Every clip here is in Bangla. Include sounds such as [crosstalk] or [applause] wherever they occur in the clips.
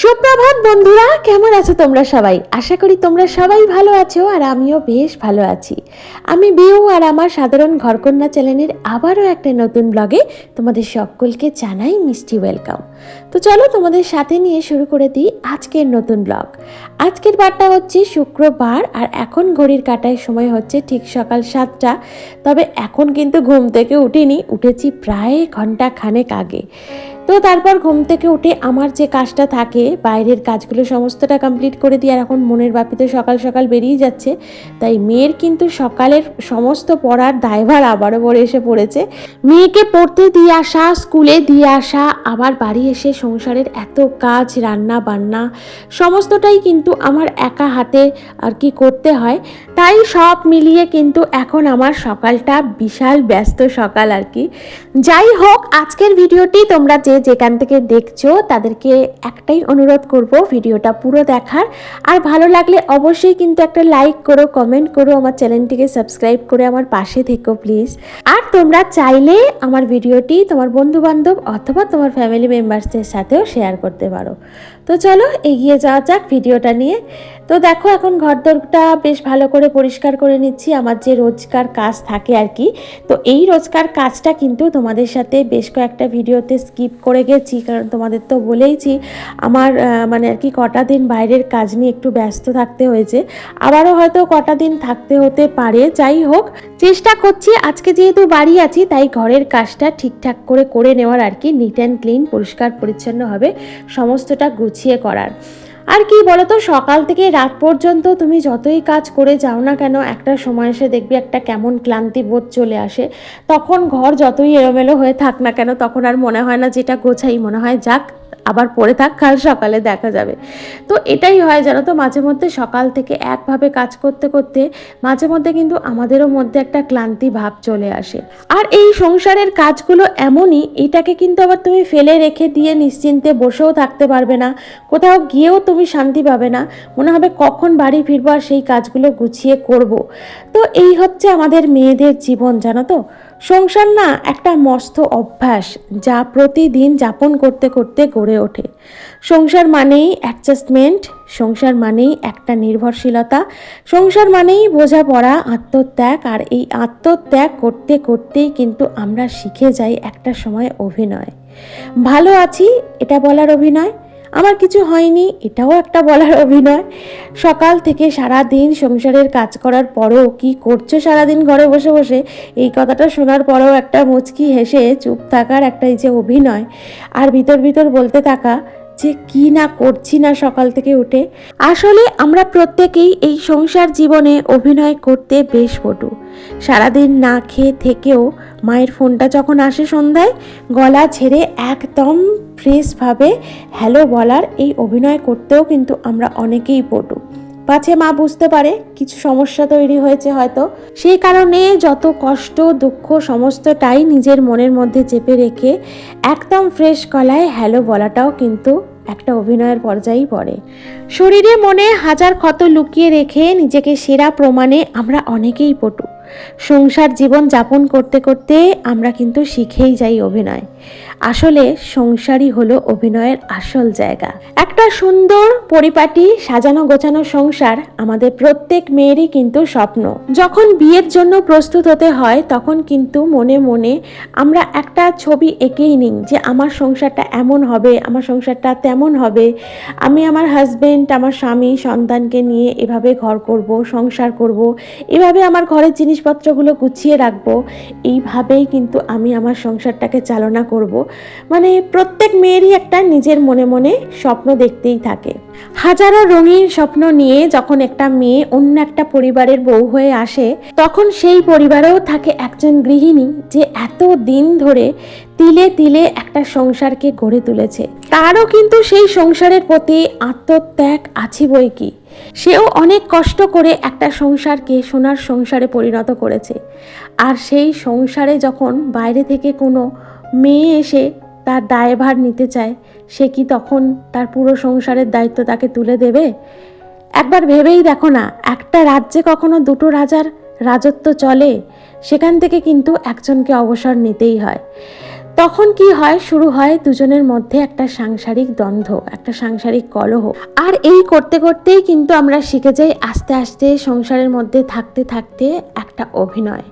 সুপ্রভাত বন্ধুরা, কেমন আছো তোমরা সবাই? আশা করি তোমরা সবাই ভালো আছো আর আমিও বেশ ভালো আছি। আমি বিউ আর আমার সাধারণ ঘরকন্যা চ্যানেলের আবারও একটা নতুন ব্লগে তোমাদের সকলকে জানাই মিষ্টি ওয়েলকাম। তো চলো তোমাদের সাথে নিয়ে শুরু করে দিই আজকের নতুন ব্লগ। আজকের বারটা হচ্ছে শুক্রবার আর এখন ঘড়ির কাটায় সময় হচ্ছে ঠিক সকাল সাতটা। তবে এখন কিন্তু ঘুম থেকে উঠিনি, উঠেছি প্রায় ঘণ্টা খানেক আগে। তো তারপর ঘুম থেকে উঠে আমার যে কাজটা থাকে, বাইরের কাজগুলো সমস্তটা কমপ্লিট করে দিয়ে আর এখন মনের বাপিতে সকাল সকাল বেরিয়ে যাচ্ছে। তাই মেয়ের কিন্তু সকালের সমস্ত পড়ার দায়ভার আবারও পরে এসে পড়েছে। মেয়েকে পড়তে দিয়ে আসা, স্কুলে দিয়ে আসা, আবার বাড়ি এসে সংসারের এত কাজ রান্না বান্না সমস্তটাই কিন্তু আমার একা হাতে আর কি করতে হয়। তাই সব মিলিয়ে কিন্তু এখন আমার সকালটা বিশাল ব্যস্ত সকাল আর কি। যাই হোক, আজকের ভিডিওটি তোমরা যে যেখান থেকে দেখছ, তাদেরকে একটাই অনুরোধ করব ভিডিওটা পুরো দেখার। আর ভালো লাগলে অবশ্যই কিন্তু একটা লাইক করো কমেন্ট করো, আমার চ্যানেলটিকে সাবস্ক্রাইব করে আমার পাশে থেকো প্লিজ আর তোমরা চাইলে আমার ভিডিওটি তোমার বন্ধু বান্ধব অথবা তোমার ফ্যামিলি মেম্বার্সদের সাথেও শেয়ার করতে পারো। তো চলো, এগিয়ে যাওয়া যাক ভিডিওটা নিয়ে। তো দেখো, এখন ঘর ঘরদোরটা বেশ ভালো করে পরিষ্কার করে নিচ্ছি। আমার যে রোজকার কাজ থাকে আর কি। তো এই রোজকার কাজটা কিন্তু তোমাদের সাথে বেশ কয়েকটা ভিডিওতে স্কিপ করে গেছি, কারণ তোমাদের তো বলেইছি, আমার মানে আর কি কটা দিন বাইরের কাজ নিয়ে একটু ব্যস্ত থাকতে হয়েছে। আবারও হয়তো কটা দিন থাকতে হতে পারে। যাই হোক, চেষ্টা করছি। আজকে যেহেতু বাড়ি আছি, তাই ঘরের কাজটা ঠিকঠাক করে করে নেওয়ার আর কি নিট অ্যান্ড ক্লিন পরিষ্কার, পরিচ্ছন্ন হবে সমস্তটা গুছিয়ে করার। আর কি বলতো, সকাল থেকে রাত পর্যন্ত তুমি যতই কাজ করে যাও না কেন, একটা সময় এসে দেখবি একটা কেমন ক্লান্তি বোধ চলে আসে। তখন ঘর যতই এলোমেলো হয়ে থাক না কেন, তখন আর মনে হয় না যেটা গোছাই, মনে হয় যাক আবার পরে থাক, কাল সকালে দেখা যাবে। তো এটাই হয় জানো তো, মাঝে মধ্যে সকাল থেকে একভাবে কাজ করতে করতে মাঝে মধ্যে কিন্তু আমাদেরও মধ্যে একটা ক্লান্তি ভাব চলে আসে। আর এই সংসারের কাজগুলো এমনই, এটাকে কিন্তু আবার তুমি ফেলে রেখে দিয়ে নিশ্চিন্তে বসেও থাকতে পারবে না। কোথাও গিয়েও তুমি শান্তি পাবে না। মনে হবে কখন বাড়ি ফিরবো আর সেই কাজগুলো গুছিয়ে করব। তো এই হচ্ছে আমাদের মেয়েদের জীবন জানো তো। সংসার না একটা মস্ত অভ্যাস যা প্রতিদিন যাপন করতে করতে গড়ে ওঠে। সংসার মানেই অ্যাডজাস্টমেন্ট সংসার মানেই একটা নির্ভরশীলতা, সংসার মানেই বোঝাপড়া, আত্মত্যাগ, আর এই আত্মত্যাগ করতে করতেই কিন্তু আমরা শিখে যাই একটা সময় অভিনয়। ভালো আছি, এটা বলার অভিনয়। আমার কিছু হয়নি, এটাও একটা বলার অভিনয়। সকাল থেকে সারা দিন সংসারের কাজ করার পরও কি করছ সারাদিন ঘরে বসে বসে? এই কথাটা শোনার পরেও একটা মুচকি হেসে চুপ থাকার একটা এই যে অভিনয়। আর ভিতর ভিতর বলতে থাকা যে কি না করছি না সকাল থেকে উঠে, আসলে আমরা প্রত্যেকেই এই সংসার জীবনে অভিনয় করতে বেশ পটু সারাদিন না খেয়ে থেকেও মায়ের ফোনটা যখন আসে সন্ধ্যায়, গলা ছেড়ে একদম ফ্রেশভাবে হ্যালো বলার এই অভিনয় করতেও কিন্তু আমরা অনেকেই পটু পাছে মা বুঝতে পারে কিছু সমস্যা তৈরি হয়েছে হয়তো। সেই কারণে যত কষ্ট, দুঃখ, সমস্তটাই নিজের মনের মধ্যে চেপে রেখে একদম ফ্রেশ গলায় হ্যালো বলাটাও কিন্তু একটা অভিনয়ের পর্যায়েই পড়ে। শরীরে মনে হাজার ক্ষত লুকিয়ে রেখে নিজেকে সেরা প্রমাণে আমরা অনেকেই পটু। সংসার জীবন যাপন করতে করতে আমরা কিন্তু শিখেই যাই অভিনয়। আসলে সংসারই হলো অভিনয়ের আসল জায়গা। একটা সুন্দর পরিপাটি, সাজানো গোছানো সংসার আমাদের প্রত্যেক মেয়েরই কিন্তু স্বপ্ন। যখন বিয়ের জন্য প্রস্তুত হতে হয়, তখন কিন্তু মনে মনে আমরা একটা ছবি এঁকেই নিই যে, আমার সংসারটা এমন হবে, আমার সংসারটা তেমন হবে। আমি আমার হাজব্যান্ড আমার স্বামী সন্তানকে নিয়ে এভাবে ঘর করব, সংসার করব, এভাবে আমার ঘরের জিনিসপত্রগুলো গুছিয়ে রাখব। এইভাবেই কিন্তু আমি আমার সংসারটাকে চালনা করব। মানে প্রত্যেক মেয়েরই একটা নিজের মনে মনে স্বপ্ন দেখতেই থাকে। হাজারো রঙিন স্বপ্ন নিয়ে যখন একটা মেয়ে অন্য একটা পরিবারের বউ হয়ে আসে, তখন সেই পরিবারেও থাকে একজন গৃহিণী যে এত দিন ধরে তিলে তিলে একটা সংসারকে গড়ে তুলেছে। তারও কিন্তু সেই সংসারের প্রতি আত্মত্যাগ আছে বই কি? সেও অনেক কষ্ট করে একটা সংসারকে সোনার সংসারে পরিণত করেছে। আর সেই সংসারে যখন বাইরে থেকে কোনো মেয়ে এসে তার দায়ভার নিতে চায়, সে কি তখন তার পুরো সংসারের দায়িত্ব তাকে তুলে দেবে? একবার ভেবেই দেখো না, একটা রাজ্যে কখনো দুটো রাজার রাজত্ব চলে, সেখান থেকে কিন্তু একজনকে অবসর নিতেই হয়। তখন কি হয়, শুরু হয় দুজনের মধ্যে একটা সাংসারিক দ্বন্দ্ব, একটা সাংসারিক কলহ। আর এই করতে করতেই কিন্তু আমরা শিখে যাই আস্তে আস্তে সংসারের মধ্যে থাকতে থাকতে একটা অভিনয়।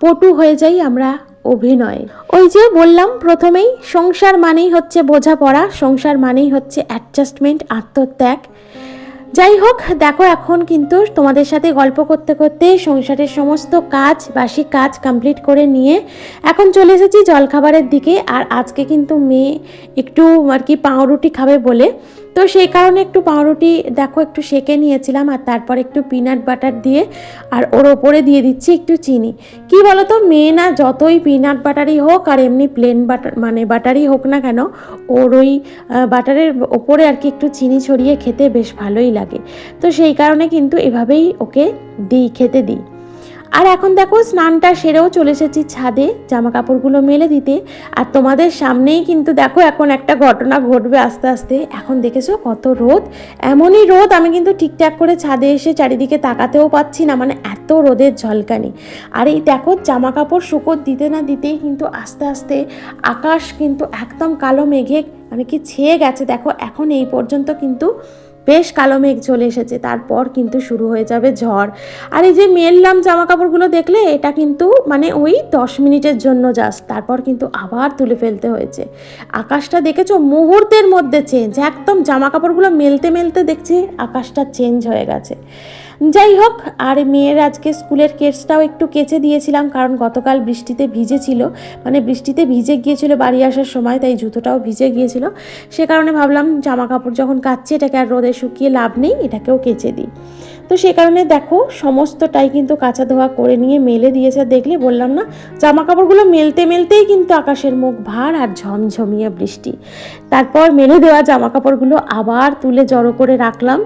পটু হয়ে যাই আমরা অভিনয়। ওই যে বললাম, প্রথমেই সংসার মানেই হচ্ছে বোঝাপড়া, সংসার মানেই হচ্ছে অ্যাডজাস্টমেন্ট আত্মত্যাগ। যাই হোক, দেখো এখন কিন্তু তোমাদের সাথে গল্প করতে করতে সংসারের সমস্ত কাজ, বাসি কাজ কমপ্লিট করে নিয়ে এখন চলে এসেছি জলখাবারের দিকে। আর আজকে কিন্তু মেয়ে একটু আর কি পাউরুটি খাবে বলে তো সেই কারণে একটু পাউরুটি, দেখো একটু সেকে নিয়েছিলাম আর তারপর একটু পিনাট বাটার দিয়ে আর ওর ওপরে দিয়ে দিচ্ছি একটু চিনি। কি বলতো? মেয়ে না যতই পিনাট বাটারই হোক আর এমনি প্লেন বাটার মানে বাটারই হোক না কেন, ওর ওই বাটারের ওপরে আর কি একটু চিনি ছড়িয়ে খেতে বেশ ভালোই লাগে। তো সেই কারণে কিন্তু এভাবেই ওকে দিই, খেতে দিই। আর এখন দেখো স্নানটা সেরেও চলে এসেছি ছাদে জামা কাপড়গুলো মেলে দিতে। আর তোমাদের সামনেই কিন্তু দেখো এখন একটা ঘটনা ঘটবে আস্তে আস্তে। এখন দেখেছ কত রোদ? এমনই রোদ আমি কিন্তু ঠিকঠাক করে ছাদে এসে চারিদিকে তাকাতেও পাচ্ছি না মানে এত রোদের ঝলকানি। আর এই দেখো জামা কাপড় শুকোর দিতে না দিতেই কিন্তু আস্তে আস্তে আকাশ কিন্তু একদম কালো মেঘে মানে কি ছেয়ে গেছে। দেখো এখন এই পর্যন্ত কিন্তু বেশ কালো মেঘ চলে এসেছে, তারপর কিন্তু শুরু হয়ে যাবে ঝড়। আর এই যে মেললাম জামা কাপড়গুলো দেখলে, এটা কিন্তু মানে ওই দশ মিনিটের জন্য জাস্ট তারপর কিন্তু আবার তুলে ফেলতে হয়েছে। আকাশটা দেখেছ? মুহূর্তের মধ্যে চেঞ্জ একদম জামা কাপড়গুলো মেলতে মেলতে দেখছি আকাশটা চেঞ্জ হয়ে গেছে। যাই হোক, আর মেয়ের আজকে স্কুলের কেসটাও একটু কেচে দিয়েছিলাম, কারণ গতকাল বৃষ্টিতে ভিজেছিল। মানে বৃষ্টিতে ভিজে গিয়েছিল বাড়ি আসার সময়, তাই জুতোটাও ভিজে গিয়েছিল। সে কারণে ভাবলাম জামা কাপড় যখন কাচ্ছি, এটাকে আর রোদে শুকিয়ে লাভ নেই, এটাকেও কেচে দিই। তো সে কারণে দেখো, সমস্তটাই কিন্তু কাঁচা ধোয়া করে নিয়ে মেলে দিয়েছে। দেখলে বললাম না জামা কাপড়গুলো মেলতে মেলতেই কিন্তু আকাশের মুখ ভার আর ঝমঝমিয়ে বৃষ্টি। তারপর মেলে দেওয়া জামা কাপড়গুলো আবার তুলে জড়ো করে রাখলাম।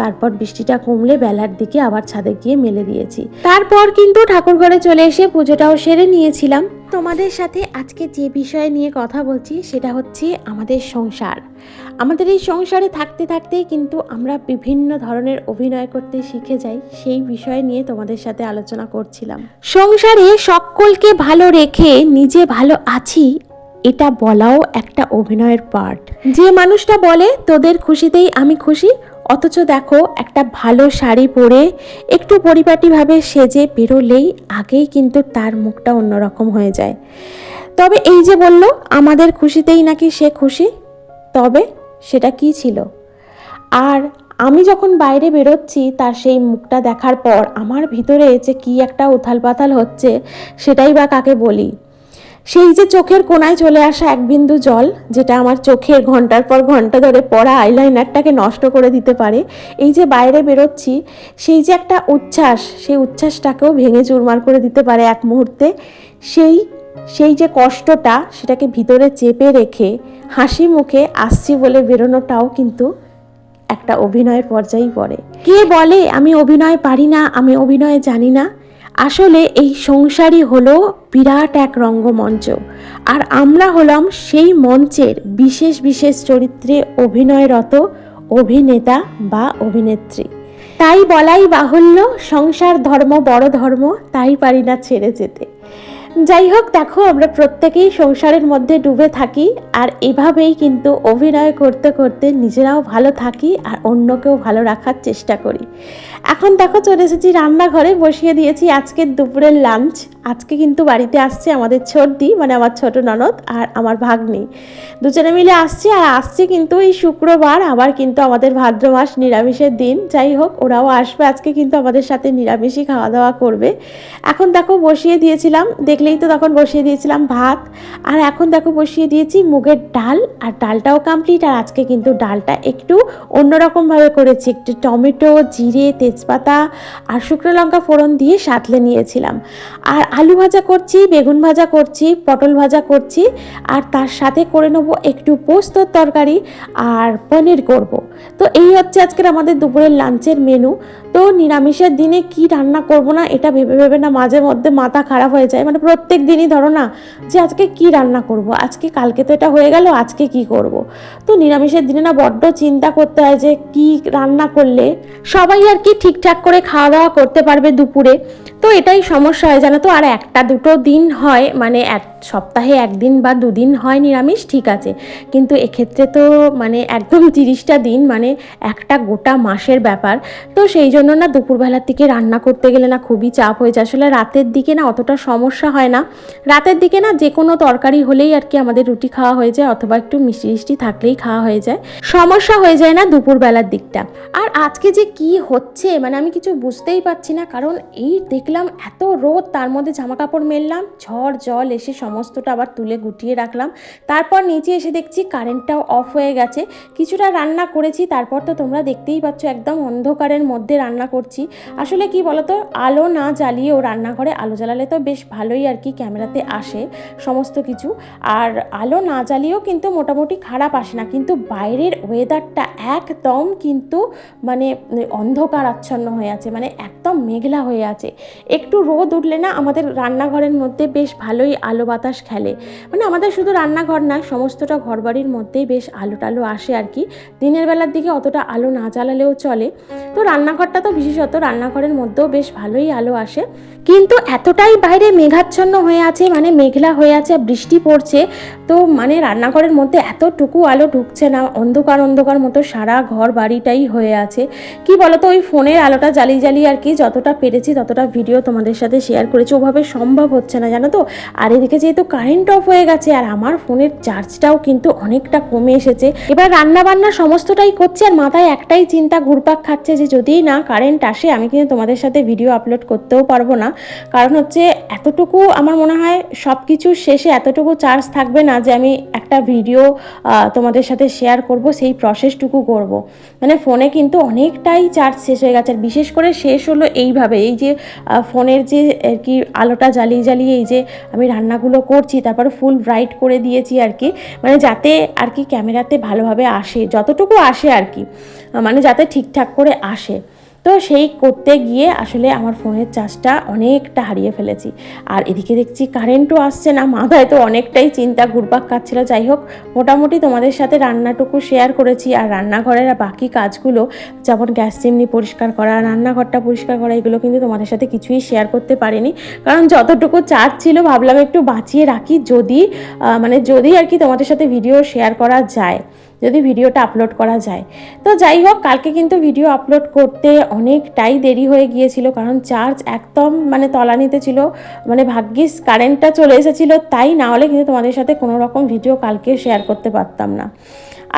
তারপর বৃষ্টিটা কমলে বেলার দিকে আবার ছাদে গিয়ে মেলে দিয়েছি। তারপর কিন্তু ঠাকুর ঘরে চলে এসে পুজোটাও সেরে নিয়েছিলাম। তোমাদের সাথে আজকে যে বিষয় নিয়ে কথা বলছি, সেটা হচ্ছে আমাদের সংসার। আমাদের এই সংসারে থাকতে থাকতেই কিন্তু আমরা বিভিন্ন ধরনের অভিনয় করতে শিখে যাই, সেই বিষয় নিয়ে তোমাদের সাথে আলোচনা করছিলাম। সংসারে সকলকে ভালো রেখে নিজে ভালো আছি, এটা বলাও একটা অভিনয়ের পার্ট। যে মানুষটা বলে, তোদের খুশিতেই আমি খুশি অথচ দেখো, একটা ভালো শাড়ি পরে একটু পরিপাটিভাবে সেজে বেরোলেই আগেই কিন্তু তার মুখটা অন্যরকম হয়ে যায়। তবে এই যে বলল, আমাদের খুশিতেই নাকি সে খুশি? তবে সেটা কি ছিল? আর আমি যখন বাইরে বেরোচ্ছি, তার সেই মুখটা দেখার পর আমার ভিতরে যে কি একটা উথাল পাথাল হচ্ছে, সেটাই বা কাকে বলি? সেই যে চোখের কোনায় চলে আসা এক বিন্দু জল, যেটা আমার চোখের ঘণ্টার পর ঘণ্টা ধরে পড়া আইলাইনারটাকে নষ্ট করে দিতে পারে, এই যে বাইরে বেরোচ্ছি, সেই যে একটা উচ্ছ্বাস, সেই উচ্ছ্বাসটাকেও ভেঙে চুরমার করে দিতে পারে এক মুহূর্তে। সেই সেই যে কষ্টটা, সেটাকে ভিতরে চেপে রেখে হাসি মুখে আসছি বলে বেরোনোটাও কিন্তু একটা অভিনয়ের পর্যায়েই পড়ে। কে বলে, আমি অভিনয় পারি না, আমি অভিনয় জানি না। আসলে এই সংসারই হলো বিরাট এক রঙ্গমঞ্চ। আর আমরা হলাম সেই মঞ্চের বিশেষ বিশেষ চরিত্রে অভিনয়রত অভিনেতা বা অভিনেত্রী। তাই বলাই বাহুল্য, সংসার ধর্ম বড় ধর্ম, তাই পারি না ছেড়ে যেতে। যাই হোক, দেখো, আমরা প্রত্যেকেই সংসারের মধ্যে ডুবে থাকি, আর এভাবেই কিন্তু অভিনয় করতে করতে নিজেরাও ভালো থাকি, আর অন্যকেও ভালো রাখার চেষ্টা করি। এখন দেখো চলে এসেছি রান্নাঘরে, বসিয়ে দিয়েছি আজকের দুপুরের লাঞ্চ আজকে কিন্তু বাড়িতে আসছে আমাদের ছোটদি মানে আমার ছোট ননদ আর আমার ভাগ্নি। দুজনে মিলে আসছে আর আসছে কিন্তু এই শুক্রবার, আবার কিন্তু আমাদের ভাদ্র মাস নিরামিষের দিন। যাই হোক, ওরাও আসবে আজকে কিন্তু আমাদের সাথে নিরামিষই খাওয়া দাওয়া করবে। এখন দেখো বসিয়ে দিয়েছিলাম, দেখলেই তো তখন বসিয়ে দিয়েছিলাম ভাত। আর এখন দেখো বসিয়ে দিয়েছি মুগের ডাল, আর ডালটাও কমপ্লিট আর আজকে কিন্তু ডালটা একটু অন্যরকমভাবে করেছি, একটু টমেটো, জিরে তেজপাতা আর শুকনো লঙ্কা ফোড়ন দিয়ে সাঁতলে নিয়েছিলাম। আর আলু ভাজা করছি, বেগুন ভাজা করছি, পটল ভাজা করছি, আর তার সাথে করে নেব একটু পোস্তর তরকারি আর পনির করব। তো এই হচ্ছে আজকের আমাদের দুপুরের লাঞ্চের মেনু তো নিরামিষের দিনে কি রান্না করব না, এটা ভেবে ভেবে না মাঝে মধ্যে মাথা খারাপ হয়ে যায়। মানে প্রত্যেক দিনই ধরো না যে আজকে কি রান্না করব, আজকে কালকে তো এটা হয়ে গেল, আজকে কি করব? তো নিরামিষের দিনে না বড্ড চিন্তা করতে হয় যে কি রান্না করলে সবাই আর কি ঠিকঠাক করে খাওয়া দাওয়া করতে পারবে দুপুরে। তো এটাই সমস্যা হয় জানো তো, আর একটা দুটো দিন হয় মানে এক সপ্তাহে একদিন বা দুদিন হয় নিরামিষ, ঠিক আছে। কিন্তু এক্ষেত্রে তো মানে একদম [laughs] তিরিশটা দিন মানে একটা গোটা মাসের ব্যাপার। তো সেই জন্য না দুপুরবেলার দিকে রান্না করতে গেলে না খুবই চাপ হয়ে যায়। আসলে রাতের দিকে না অতটা সমস্যা হয় না। রাতের দিকে না যে কোনো তরকারি হলেই আর কি আমাদের রুটি খাওয়া হয়ে যায়, অথবা একটু মিষ্টি মিষ্টি থাকলেই খাওয়া হয়ে যায়। সমস্যা হয়ে যায় না দুপুরবেলার দিকটা। আর আজকে যে কি হচ্ছে মানে আমি কিছু বুঝতেই পারছি না। কারণ এই দেখলাম এত রোদ, তার মধ্যে জামা কাপড় মেললাম, ঝড় জল এসে সমস্তটা আবার তুলে গুটিয়ে রাখলাম। তারপর নিচে এসে দেখছি কারেন্টটাও অফ হয়ে গেছে। কিছুটা রান্না করেছি, তারপর তো তোমরা দেখতেই পাচ্ছ একদম অন্ধকারের মধ্যে রান্না করছি। আসলে কি বলতো, আলো না জ্বালিয়েও রান্নাঘরে আলো জ্বালালে তো বেশ ভালোই আর কি ক্যামেরাতে আসে সমস্ত কিছু। আর আলো না জ্বালিয়েও কিন্তু মোটামুটি খারাপ আসে না, কিন্তু বাইরের ওয়েদারটা একদম কিন্তু মানে অন্ধকার আচ্ছন্ন হয়ে আছে মানে একদম মেঘলা হয়ে আছে। একটু রোদ উঠলে না আমাদের রান্নাঘরের মধ্যে বেশ ভালোই আলো বাতাস খেলে। মানে আমাদের শুধু রান্নাঘর না, সমস্তটা ঘরবাড়ির মধ্যেই বেশ আলো টালো আসে আর কি। দিনের বেলার দিকে অতটা আলো না জ্বালালেও চলে। তো রান্নাঘরটা তো বিশেষত রান্নাঘরের মধ্যেও বেশ ভালোই আলো আসে। কিন্তু এতটাই বাইরে মেঘাচ্ছন্ন হয়ে আছে মানে মেঘলা হয়ে আছে, বৃষ্টি পড়ছে, তো মানে রান্নাঘরের মধ্যে এতটুকু আলো ঢুকছে না, অন্ধকার অন্ধকার মতো সারা ঘর বাড়িটাই হয়ে আছে। কি বলতো, ওই ফোনের আলোটা জ্বালিয়ে জ্বালিয়ে আর কি যতটা পেরেছি ততটা ভিডিও তোমাদের সাথে শেয়ার করেছি। ওভাবে সম্ভব হচ্ছে না, জানো তো? আর এদিকে যেহেতু কারেন্ট অফ হয়ে গেছে আর আমার ফোনের চার্জটাও কিন্তু অনেকটা কমে এসেছে, এবার রান্না বান্না সমস্তটাই করছে আর মাথায় একটাই চিন্তা ঘুরপাক খাচ্ছে যে যদি না কারেন্ট আসে, আমি কিন্তু তোমাদের সাথে ভিডিও আপলোড করতেও পারব না। কারণ হচ্ছে এতটুকু আমার মনে হয় সব কিছুর শেষে এতটুকু চার্জ থাকবে না যে আমি একটা ভিডিও তোমাদের সাথে শেয়ার করব, সেই প্রসেসটুকু করব। মানে ফোনে কিন্তু অনেকটাই চার্জ শেষ হয়ে গেছে আর বিশেষ করে শেষ হলো এইভাবে, এই যে ফোনের যে আর কি আলোটা জ্বালিয়ে জ্বালিয়ে এই যে আমি রান্নাগুলো করছি, তারপর ফুল ব্রাইট করে দিয়েছি আর কি। মানে যাতে আর কি ক্যামেরাতে ভালোভাবে আসে, যতটুকু আসে আর কি। মানে যাতে ঠিকঠাক করে আসে। তো সেই করতে গিয়ে আসলে আমার ফোনের চার্জটা অনেকটা হারিয়ে ফেলেছি। আর এদিকে দেখছি কারেন্টও আসছে না, মাথায় তো অনেকটাই চিন্তা, ঘুরপাক খাচ্ছিল। যাই হোক, মোটামুটি তোমাদের সাথে রান্নাটুকু শেয়ার করেছি। আর রান্নাঘরের বাকি কাজগুলো, যেমন গ্যাস চিমনি পরিষ্কার করা, রান্নাঘরটা পরিষ্কার করা, এগুলো কিন্তু তোমাদের সাথে কিছুই শেয়ার করতে পারিনি। কারণ যতটুকু চার্জ ছিল, ভাবলাম একটু বাঁচিয়ে রাখি, যদি মানে যদি আর কি তোমাদের সাথে ভিডিও শেয়ার করা যায়। যদি ভিডিওটা আপলোড করা যায়। তো যাই হোক, কালকে কিন্তু ভিডিও আপলোড করতে অনেকটাই দেরি হয়ে গিয়েছিল, কারণ চার্জ একদম মানে তলানিতে ছিল। মানে ভাগ্যিস কারেন্টটা চলে এসেছিল, তাই না হলে কিন্তু তোমাদের সাথে কোনো রকম ভিডিও কালকে শেয়ার করতে পারতাম না।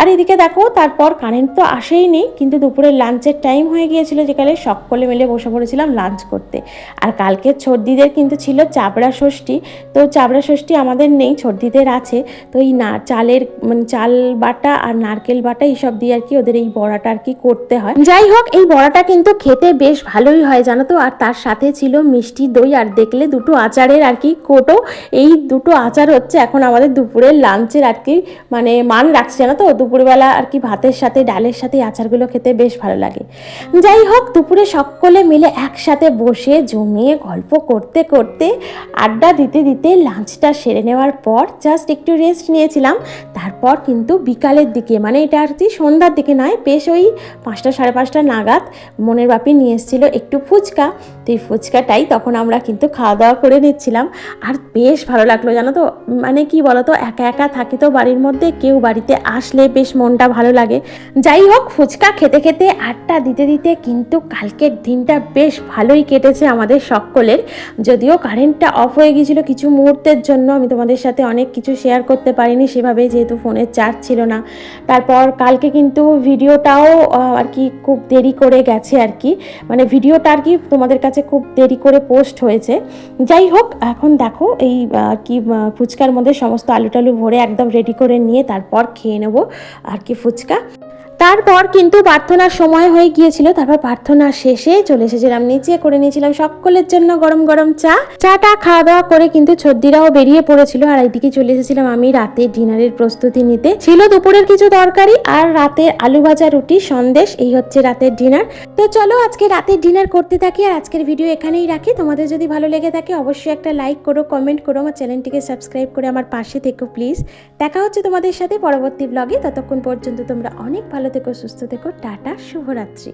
আর এদিকে দেখো, তারপর কারেন্ট তো আসেই নেই কিন্তু দুপুরের লাঞ্চের টাইম হয়ে গিয়েছিল যেখানে সকলে মিলে বসে পড়েছিলাম লাঞ্চ করতে। আর কালকে ছর্দিদের কিন্তু ছিল চাবড়া ষষ্ঠী, তো চাবড়া ষষ্ঠী আমাদের নেই, ছর্দিদের আছে। তো এই না, চালের মানে চাল বাটা আর নারকেল বাটা এইসব দিয়ে আর কি ওদের এই বড়াটা আর কি করতে হয়। যাই হোক, এই বড়াটা কিন্তু খেতে বেশ ভালোই হয়, জানো তো? আর তার সাথে ছিল মিষ্টি দই, আর দেখলে দুটো আচারের আর কি কোটো। এই দুটো আচার হচ্ছে এখন আমাদের দুপুরের লাঞ্চের আর কি মানে মান রাখছে, জানো তো? দুপুরবেলা আর কি ভাতের সাথে, ডালের সাথে আচারগুলো খেতে বেশ ভালো লাগে। যাই হোক, দুপুরে সকলে মিলে একসাথে বসে জমিয়ে গল্প করতে করতে, আড্ডা দিতে দিতে লাঞ্চটা সেরে নেওয়ার পর জাস্ট একটু রেস্ট নিয়েছিলাম। তারপর কিন্তু বিকালের দিকে মানে এটা আর কি সন্ধ্যার দিকে নয়, বেশ ওই পাঁচটা সাড়ে পাঁচটা নাগাদ মনের বাপি নিয়ে এসেছিল একটু ফুচকা। তো এই ফুচকাটাই তখন আমরা কিন্তু খাওয়া দাওয়া করে নিচ্ছিলাম। আর বেশ ভালো লাগল জানো তো? মানে কি বলতো? একা একা থাকি তো বাড়ির মধ্যে, কেউ বাড়িতে আসলে বেশ মনটা ভালো লাগে। যাই হোক, ফুচকা খেতে খেতে আড্ডা দিতে দিতে কিন্তু কালকের দিনটা বেশ ভালোই কেটেছে আমাদের সকলের। যদিও কারেন্টটা অফ হয়ে গিয়েছিল কিছু মুহূর্তের জন্য, আমি তোমাদের সাথে অনেক কিছু শেয়ার করতে পারিনি, সেভাবে যেহেতু ফোনের চার্জ ছিল না। তারপর কালকে কিন্তু ভিডিওটাও আর কি খুব দেরি করে গেছে আর কি। মানে ভিডিওটা আর কি তোমাদের কাছে খুব দেরি করে পোস্ট হয়েছে। যাই হোক, এখন দেখো এই কি ফুচকার মধ্যে সমস্ত আলু টালু ভরে একদম রেডি করে নিয়ে তারপর খেয়ে নেব। আর কি ফুচকা? তারপর কিন্তু প্রার্থনার সময় হয়ে গিয়েছিল, তারপর প্রার্থনা শেষে চলে এসেছিলাম, নিচে করে নিয়েছিলাম সকলের জন্য গরম গরম চা। চাটা খাওয়া দাওয়া করে কিন্তু ছর্দিরাও বেরিয়ে পড়েছিল আর এইদিকে চলে এসেছিলাম আমি রাতে ডিনারের প্রস্তুতি নিতে। ছিল দুপুরের কিছু তরকারি আর রাতের আলু ভাজা রুটি, সন্দেশ, এই হচ্ছে রাতের ডিনার। তো চলো আজকে রাতের ডিনার করতে থাকি আর আজকের ভিডিও এখানেই রাখি। তোমাদের যদি ভালো লেগে থাকে অবশ্যই একটা লাইক করো, কমেন্ট করো, আমার চ্যানেলটিকে সাবস্ক্রাইব করে আমার পাশে থেকো প্লিজ। দেখা হচ্ছে তোমাদের সাথে পরবর্তী ব্লগে ততক্ষণ পর্যন্ত তোমরা অনেক ভালো থেকো সুস্থ থেকো টাটা শুভরাত্রি।